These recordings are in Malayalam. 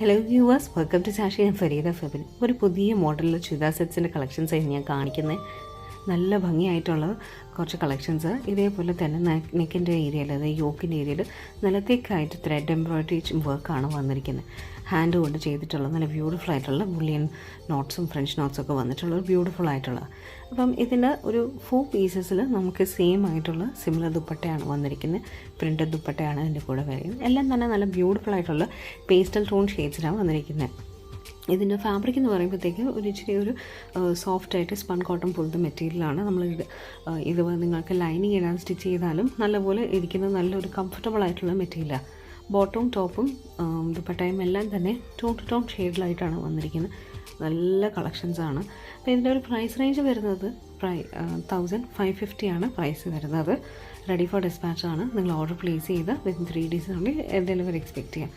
Hello viewers welcome to Sashi ഞാൻ ഫരീദ ഫെബിൻ ഒരു പുതിയ മോഡലിൽ ചുരിദാർ സെറ്റ്സിന്റെ കളക്ഷൻസ് ആയിരുന്നു ഞാൻ കാണിക്കുന്നത് നല്ല ഭംഗിയായിട്ടുള്ള കുറച്ച് കളക്ഷൻസ് ഇതേപോലെ തന്നെ നെക്കിന്റെ ഏരിയയിൽ അതായത് യോക്കിന്റെ ഏരിയയിൽ നല്ല തിക്കായിട്ട് ത്രെഡ് എംബ്രോയിഡറി വർക്കാണ് വന്നിരിക്കുന്നത്. ഹാൻഡ് കൊണ്ട് ചെയ്തിട്ടുള്ള നല്ല ബ്യൂട്ടിഫുൾ ആയിട്ടുള്ള ബുള്ളിയൻ നോട്ട്സും ഫ്രഞ്ച് നോട്ട്സും ഒക്കെ വന്നിട്ടുള്ള ഒരു ബ്യൂട്ടിഫുൾ ആയിട്ടുള്ള. അപ്പം ഇതിന്റെ ഒരു ഫോർ പീസസിൽ നമുക്ക് സെയിം ആയിട്ടുള്ള സിമിലർ ദുപ്പട്ടയാണ് വന്നിരിക്കുന്നത്. പ്രിന്റഡ് ദുപ്പട്ടയാണ് ഇതിന്റെ കൂടെ വരുന്നത് എല്ലാം തന്നെ നല്ല ബ്യൂട്ടിഫുൾ ആയിട്ടുള്ള പേസ്റ്റൽ ടോൺ ഷെയ്ഡ്സിലാണ് വന്നിരിക്കുന്നത്. ഇതിന്റെ ഫാബ്രിക് എന്ന് പറയുമ്പോഴത്തേക്ക് ഒരു ഇച്ചിരി ഒരു സോഫ്റ്റ് ആയിട്ട് സ്പൺ കോട്ടൺ പോലത്തെ മെറ്റീരിയലാണ് നമ്മൾ ഇത് ഇത് നിങ്ങൾക്ക് ലൈനിങ് ഇടാൻ സ്റ്റിച്ച് ചെയ്താലും നല്ലപോലെ ഇരിക്കുന്ന നല്ലൊരു കംഫർട്ടബിൾ ആയിട്ടുള്ള മെറ്റീരിയലാണ് ബോട്ടവും ടോപ്പും ദുപ്പട്ടയും എല്ലാം തന്നെ ടോൺ ടു ടോൺ ഷെയ്ഡിലായിട്ടാണ് വന്നിരിക്കുന്നത്. നല്ല കളക്ഷൻസാണ് അപ്പോൾ ഇതിന്റെ ഒരു പ്രൈസ് റേഞ്ച് വരുന്നത് പ്രൈ തൗസൻഡ് ഫൈവ് ഫിഫ്റ്റി ആണ് പ്രൈസ് വരുന്നത്. റെഡി ഫോർ ഡിസ്പാച്ച് ആണ്. നിങ്ങൾ ഓർഡർ പ്ലേസ് ചെയ്ത് വിത്തിൻ ത്രീ ഡേയ്സിനുള്ളിൽ ഡെലിവറി എക്സ്പെക്റ്റ് ചെയ്യാം.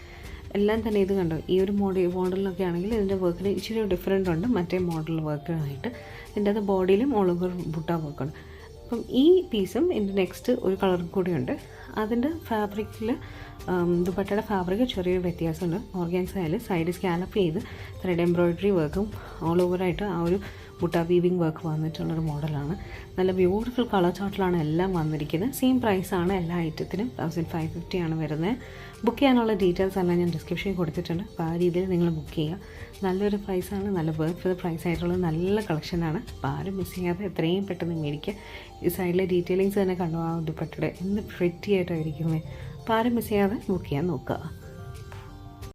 എല്ലാം തന്നെ ഇത് കണ്ടോ? ഈ ഒരു മോഡൽ മോഡലിലൊക്കെ ആണെങ്കിൽ ഇതിന്റെ വർക്കിന് ഇച്ചിരി ഡിഫറെന്റ് ഉണ്ട്. മറ്റേ മോഡൽ വർക്കിനായിട്ട് ഇതിന്റെ അത് ബോഡിയിലും ഓൾ ഓവർ ബുട്ട വർക്കുണ്ട് അപ്പം ഈ പീസും ഇതിന്റെ നെക്സ്റ്റ് ഒരു കളർ കൂടിയുണ്ട് അതിന്റെ ഫാബ്രിക്കിൽ ദുപ്പട്ടയുടെ ഫാബ്രിക് ചെറിയൊരു വ്യത്യാസമുണ്ട്. ഓർഗാൻസ് ആയാലും സൈഡ് സ്കാലപ്പ് ചെയ്ത് ത്രെഡ് എംബ്രോയിഡറി വർക്കും ഓൾ ഓവറായിട്ട് ആ ഒരു ബുട്ട വീവിങ് വർക്ക് വന്നിട്ടുള്ളൊരു മോഡലാണ്. നല്ല ബ്യൂട്ടിഫുൾ കളർ ചോട്ടിലാണ് എല്ലാം വന്നിരിക്കുന്നത്. സെയിം പ്രൈസാണ് എല്ലാ ഐറ്റത്തിനും തൗസൻഡ് ഫൈവ് ഫിഫ്റ്റി ആണ് വരുന്നത് ബുക്ക് ചെയ്യാനുള്ള ഡീറ്റെയിൽസ് എല്ലാം ഞാൻ ഡിസ്ക്രിപ്ഷനിൽ കൊടുത്തിട്ടുണ്ട്. അപ്പോൾ ആ രീതിയിൽ നിങ്ങൾ ബുക്ക് ചെയ്യുക. നല്ലൊരു പ്രൈസാണ് നല്ല വർത്ത് പ്രൈസ് ആയിട്ടുള്ള നല്ല കളക്ഷനാണ് അപ്പോൾ ആരും മിസ് ചെയ്യാതെ എത്രയും പെട്ടെന്ന് മേടിക്കുക. ഈ സൈഡിലെ ഡീറ്റെയിലിങ്സ് തന്നെ കണ്ടു? ആ ദുപ്പട്ടയുടെ എന്ത് പ്രിറ്റി ആയിട്ടായിരിക്കുന്നത് അപ്പോൾ ആരും മിസ് ചെയ്യാതെ ബുക്ക് ചെയ്യാൻ നോക്കുക.